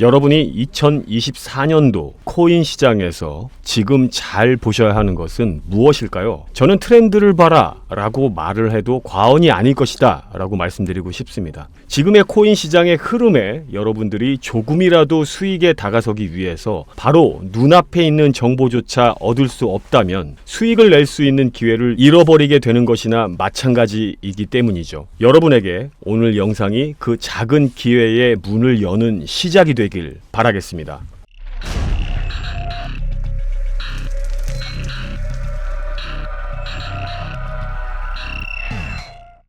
여러분이 2024년도 코인 시장에서 지금 잘 보셔야 하는 것은 무엇일까요? 저는 트렌드를 봐라 라고 말을 해도 과언이 아닐 것이다 라고 말씀드리고 싶습니다. 지금의 코인 시장의 흐름에 여러분들이 조금이라도 수익에 다가서기 위해서 바로 눈앞에 있는 정보조차 얻을 수 없다면 수익을 낼 수 있는 기회를 잃어버리게 되는 것이나 마찬가지이기 때문이죠. 여러분에게 오늘 영상이 그 작은 기회의 문을 여는 시작이 되길 바라겠습니다.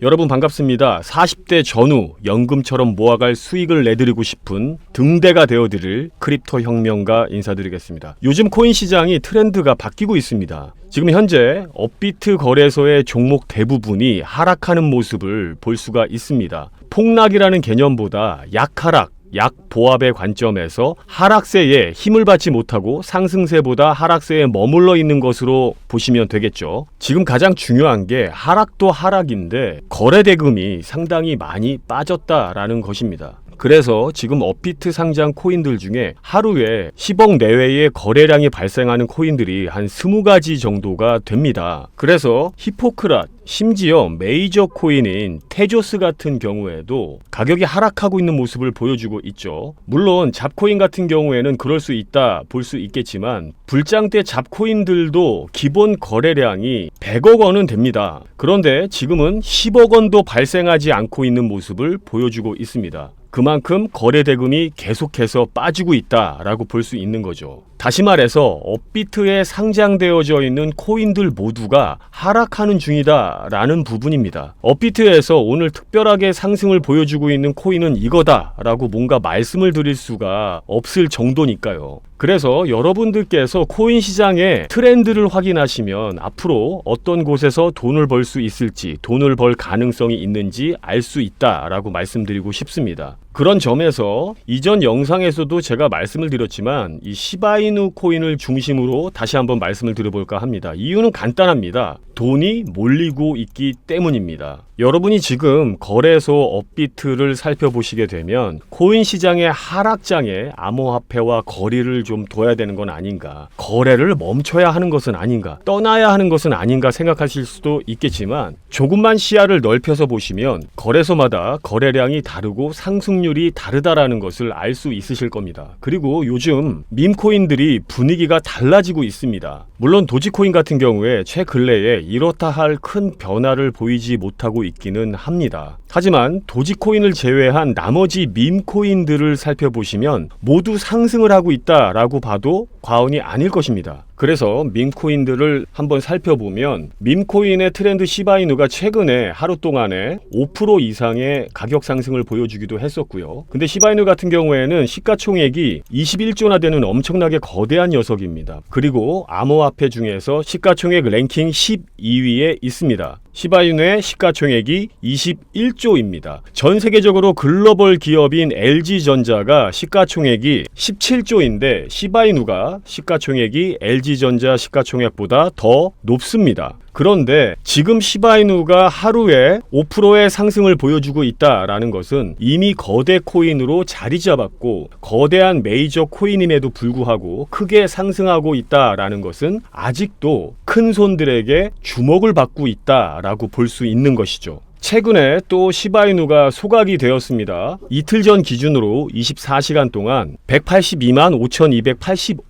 여러분 반갑습니다. 40대 전후 연금처럼 모아갈 수익을 내드리고 싶은 등대가 되어드릴 크립토 혁명가 인사드리겠습니다. 요즘 코인 시장이 트렌드가 바뀌고 있습니다. 지금 현재 업비트 거래소의 종목 대부분이 하락하는 모습을 볼 수가 있습니다. 폭락이라는 개념보다 약하락, 약 보합의 관점에서 하락세에 힘을 받지 못하고 상승세보다 하락세에 머물러 있는 것으로 보시면 되겠죠. 지금 가장 중요한 게 하락도 하락인데 거래 대금이 상당히 많이 빠졌다라는 것입니다. 그래서 지금 업비트 상장 코인들 중에 하루에 10억 내외의 거래량이 발생하는 코인들이 한 20가지 정도가 됩니다. 그래서 히포크랏, 심지어 메이저 코인인 테조스 같은 경우에도 가격이 하락하고 있는 모습을 보여주고 있죠. 물론 잡코인 같은 경우에는 그럴 수 있다 볼 수 있겠지만 불장대 잡코인들도 기본 거래량이 100억 원은 됩니다. 그런데 지금은 10억 원도 발생하지 않고 있는 모습을 보여주고 있습니다. 그만큼 거래 대금이 계속해서 빠지고 있다라고 볼 수 있는 거죠. 다시 말해서 업비트에 상장되어져 있는 코인들 모두가 하락하는 중이다라는 부분입니다. 업비트에서 오늘 특별하게 상승을 보여주고 있는 코인은 이거다라고 뭔가 말씀을 드릴 수가 없을 정도니까요. 그래서 여러분들께서 코인 시장의 트렌드를 확인하시면 앞으로 어떤 곳에서 돈을 벌 수 있을지, 돈을 벌 가능성이 있는지 알 수 있다라고 말씀드리고 싶습니다. 그런 점에서 이전 영상에서도 제가 말씀을 드렸지만 이 시바이누 코인을 중심으로 다시 한번 말씀을 드려볼까 합니다. 이유는 간단합니다. 돈이 몰리고 있기 때문입니다. 여러분이 지금 거래소 업비트를 살펴보시게 되면 코인 시장의 하락장에 암호화폐와 거리를 좀 둬야 되는 건 아닌가. 거래를 멈춰야 하는 것은 아닌가. 떠나야 하는 것은 아닌가 생각하실 수도 있겠지만 조금만 시야를 넓혀서 보시면 거래소마다 거래량이 다르고 상승률 이 다르다라는 것을 알 수 있으실 겁니다. 그리고 요즘 밈코인들이 분위기가 달라지고 있습니다. 물론 도지코인 같은 경우에 최근래에 이렇다 할 큰 변화를 보이지 못하고 있기는 합니다. 하지만 도지코인을 제외한 나머지 밈코인들을 살펴보시면 모두 상승을 하고 있다라고 봐도 과언이 아닐 것입니다. 그래서 밈코인들을 한번 살펴보면 밈코인의 트렌드 시바이누가 최근에 하루 동안에 5% 이상의 가격 상승을 보여주기도 했었고요. 근데 시바이누 같은 경우에는 시가총액이 21조나 되는 엄청나게 거대한 녀석입니다. 그리고 암호화폐 중에서 시가총액 랭킹 12위에 있습니다. 시바이누의 시가총액이 21조입니다. 전 세계적으로 글로벌 기업인 LG전자가 시가총액이 17조인데 시바이누가 시가총액이 LG전자 시가총액보다 더 높습니다. 그런데 지금 시바이누가 하루에 5%의 상승을 보여주고 있다라는 것은 이미 거대 코인으로 자리 잡았고 거대한 메이저 코인임에도 불구하고 크게 상승하고 있다라는 것은 아직도 큰 손들에게 주목을 받고 있다라고 볼 수 있는 것이죠. 최근에 또 시바이누가 소각이 되었습니다. 이틀 전 기준으로 24시간 동안 182만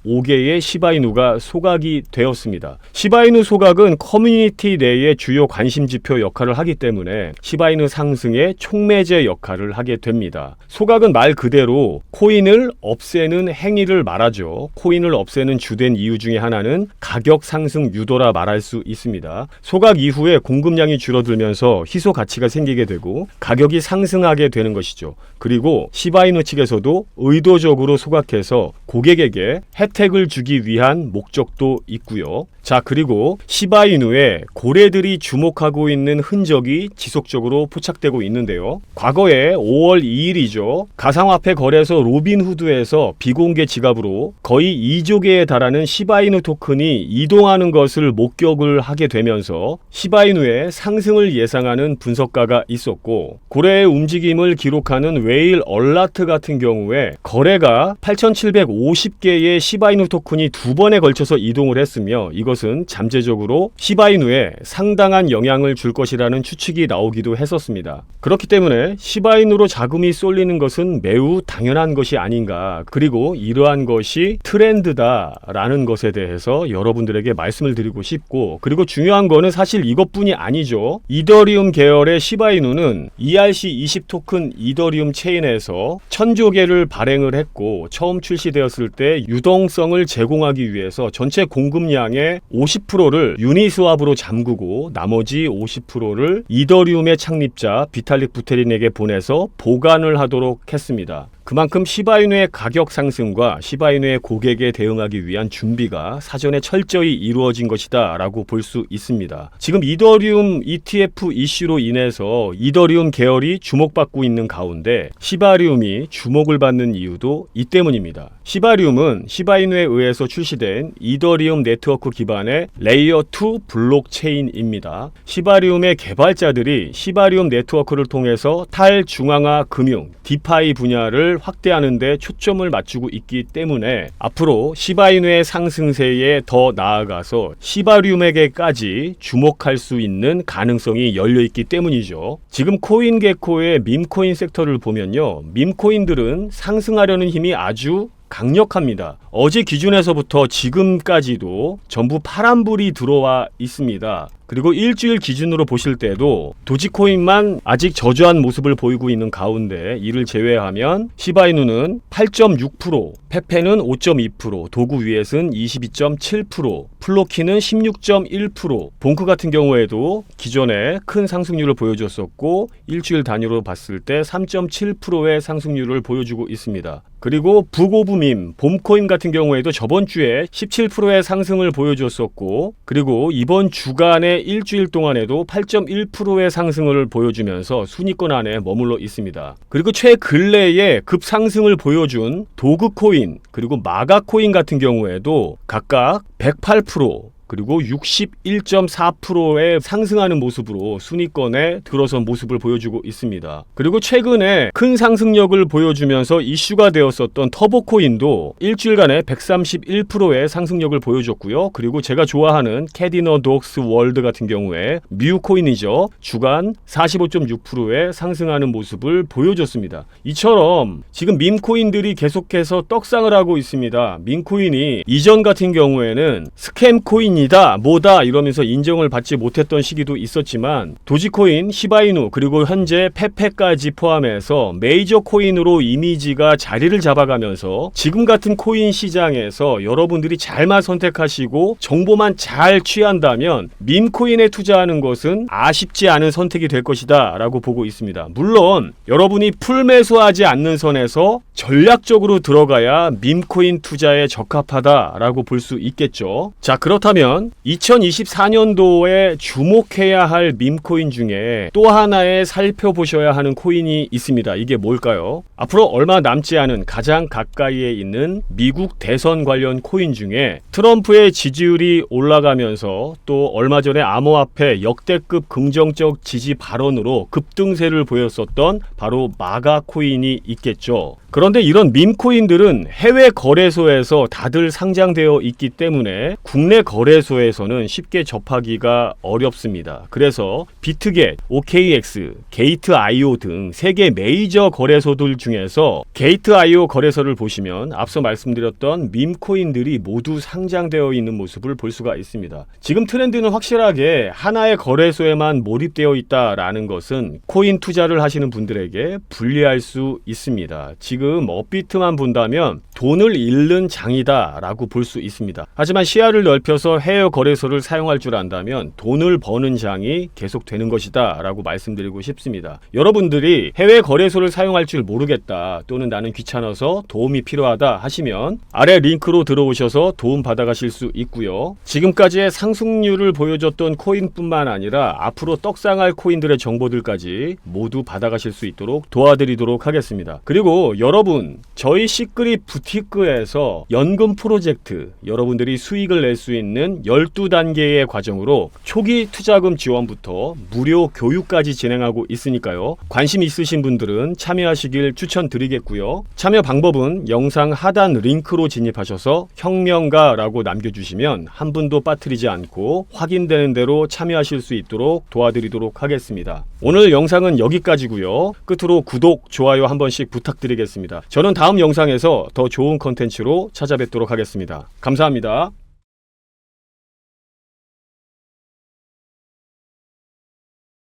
5285개의 시바이누가 소각이 되었습니다. 시바이누 소각은 커뮤니티 내의 주요 관심 지표 역할을 하기 때문에 시바이누 상승의 촉매제 역할을 하게 됩니다. 소각은 말 그대로 코인을 없애는 행위를 말하죠. 코인을 없애는 주된 이유 중에 하나는 가격 상승 유도라 말할 수 있습니다. 소각 이후에 공급량이 줄어들면서 희소 가치가 생기게 되고 가격이 상승하게 되는 것이죠. 그리고 시바이누 측에서도 의도적으로 소각해서 고객에게 혜택을 주기 위한 목적도 있고요. 자, 그리고 시바이누에 고래들이 주목하고 있는 흔적이 지속적으로 포착되고 있는데요. 과거에 5월 2일이죠. 가상화폐 거래소 로빈후드에서 비공개 지갑으로 거의 2조 개에 달하는 시바이누 토큰이 이동하는 것을 목격을 하게 되면서 시바이누의 상승을 예상하는 분석가가 있었고 고래의 움직임을 기록하는 웨일 얼라트 같은 경우에 거래가 8,750개의 시바이누 토큰이 두 번에 걸쳐서 이동을 했으며 이 것은 잠재적으로 시바이누에 상당한 영향을 줄 것이라는 추측이 나오기도 했었습니다. 그렇기 때문에 시바이누로 자금이 쏠리는 것은 매우 당연한 것이 아닌가. 그리고 이러한 것이 트렌드다라는 것에 대해서 여러분들에게 말씀을 드리고 싶고 그리고 중요한 거는 사실 이것뿐이 아니죠. 이더리움 계열의 시바이누는 ERC20 토큰 이더리움 체인에서 천조 개를 발행을 했고 처음 출시되었을 때 유동성을 제공하기 위해서 전체 공급량의 50%를 유니스왑으로 잠그고 나머지 50%를 이더리움의 창립자 비탈릭 부테린에게 보내서 보관을 하도록 했습니다. 그만큼 시바이누의 가격 상승과 시바이누의 고객에 대응하기 위한 준비가 사전에 철저히 이루어진 것이다 라고 볼 수 있습니다. 지금 이더리움 ETF 이슈로 인해서 이더리움 계열이 주목받고 있는 가운데 시바리움이 주목을 받는 이유도 이 때문입니다. 시바리움은 시바이누에 의해서 출시된 이더리움 네트워크 기반의 레이어 2 블록체인입니다. 시바리움의 개발자들이 시바리움 네트워크를 통해서 탈중앙화 금융 디파이 분야를 확대하는 데 초점을 맞추고 있기 때문에 앞으로 시바이누의 상승세에 더 나아가서 시바리움에게까지 주목할 수 있는 가능성이 열려 있기 때문이죠. 지금 코인게코의 밈코인 섹터를 보면요. 밈코인들은 상승하려는 힘이 아주 강력합니다. 어제 기준에서부터 지금까지도 전부 파란불이 들어와 있습니다. 그리고 일주일 기준으로 보실 때도 도지코인만 아직 저조한 모습을 보이고 있는 가운데 이를 제외하면 시바이누는 8.6%, 페페는 5.2%, 도구 위에는 22.7%, 플로키는 16.1%, 봉크 같은 경우에도 기존에 큰 상승률을 보여줬었고 일주일 단위로 봤을 때 3.7%의 상승률을 보여주고 있습니다. 그리고 북오브밈, 봄코인 같은 경우에도 저번 주에 17%의 상승을 보여줬었고 그리고 이번 주간 의 일주일 동안에도 8.1%의 상승을 보여주면서 순위권 안에 머물러 있습니다. 그리고 최근래에 급상승을 보여준 도그코인 그리고 마가코인 같은 경우에도 각각 108% 그리고 61.4%의 상승하는 모습으로 순위권에 들어선 모습을 보여주고 있습니다. 그리고 최근에 큰 상승력을 보여주면서 이슈가 되었었던 터보코인도 일주일간에 131%의 상승력을 보여줬고요. 그리고 제가 좋아하는 캐디너 독스 월드 같은 경우에 뮤코인이죠. 주간 45.6%의 상승하는 모습을 보여줬습니다. 이처럼 지금 밈코인들이 계속해서 떡상을 하고 있습니다. 밈코인이 이전 같은 경우에는 스캠 코인 코인이다, 뭐다 이러면서 인정을 받지 못했던 시기도 있었지만 도지코인, 시바이누 그리고 현재 페페까지 포함해서 메이저 코인으로 이미지가 자리를 잡아가면서 지금 같은 코인 시장에서 여러분들이 잘만 선택하시고 정보만 잘 취한다면 밈코인에 투자하는 것은 아쉽지 않은 선택이 될 것이다 라고 보고 있습니다. 물론 여러분이 풀 매수하지 않는 선에서 전략적으로 들어가야 밈코인 투자에 적합하다라고 볼 수 있겠죠. 자 그렇다면 보면 2024년도에 주목해야 할 밈코인 중에 또 하나의 살펴보셔야 하는 코인이 있습니다. 이게 뭘까요? 앞으로 얼마 남지 않은 가장 가까이에 있는 미국 대선 관련 코인 중에 트럼프의 지지율이 올라가면서 또 얼마 전에 암호화폐 역대급 긍정적 지지 발언으로 급등세를 보였었던 바로 마가 코인이 있겠죠. 그런데 이런 밈코인들은 해외 거래소에서 다들 상장되어 있기 때문에 국내 거래 소에서는 쉽게 접하기가 어렵습니다. 그래서 비트겟, OKX, 게이트IO 등 세계 메이저 거래소들 중에서 게이트IO 거래소를 보시면 앞서 말씀드렸던 밈코인들이 모두 상장되어 있는 모습을 볼 수가 있습니다. 지금 트렌드는 확실하게 하나의 거래소에만 몰입되어 있다라는 것은 코인 투자를 하시는 분들에게 불리할 수 있습니다. 지금 업비트만 본다면 돈을 잃는 장이다라고 볼 수 있습니다. 하지만 시야를 넓혀서 해외 거래소를 사용할 줄 안다면 돈을 버는 장이 계속되는 것이다 라고 말씀드리고 싶습니다. 여러분들이 해외 거래소를 사용할 줄 모르겠다 또는 나는 귀찮아서 도움이 필요하다 하시면 아래 링크로 들어오셔서 도움 받아가실 수 있고요. 지금까지의 상승률을 보여줬던 코인뿐만 아니라 앞으로 떡상할 코인들의 정보들까지 모두 받아가실 수 있도록 도와드리도록 하겠습니다. 그리고 여러분 저희 시크릿 부티크에서 연금 프로젝트 여러분들이 수익을 낼 수 있는 12단계의 과정으로 초기 투자금 지원부터 무료 교육까지 진행하고 있으니까요. 관심 있으신 분들은 참여하시길 추천드리겠고요. 참여 방법은 영상 하단 링크로 진입하셔서 혁명가라고 남겨주시면 한 분도 빠뜨리지 않고 확인되는 대로 참여하실 수 있도록 도와드리도록 하겠습니다. 오늘 영상은 여기까지고요. 끝으로 구독, 좋아요 한 번씩 부탁드리겠습니다. 저는 다음 영상에서 더 좋은 컨텐츠로 찾아뵙도록 하겠습니다. 감사합니다.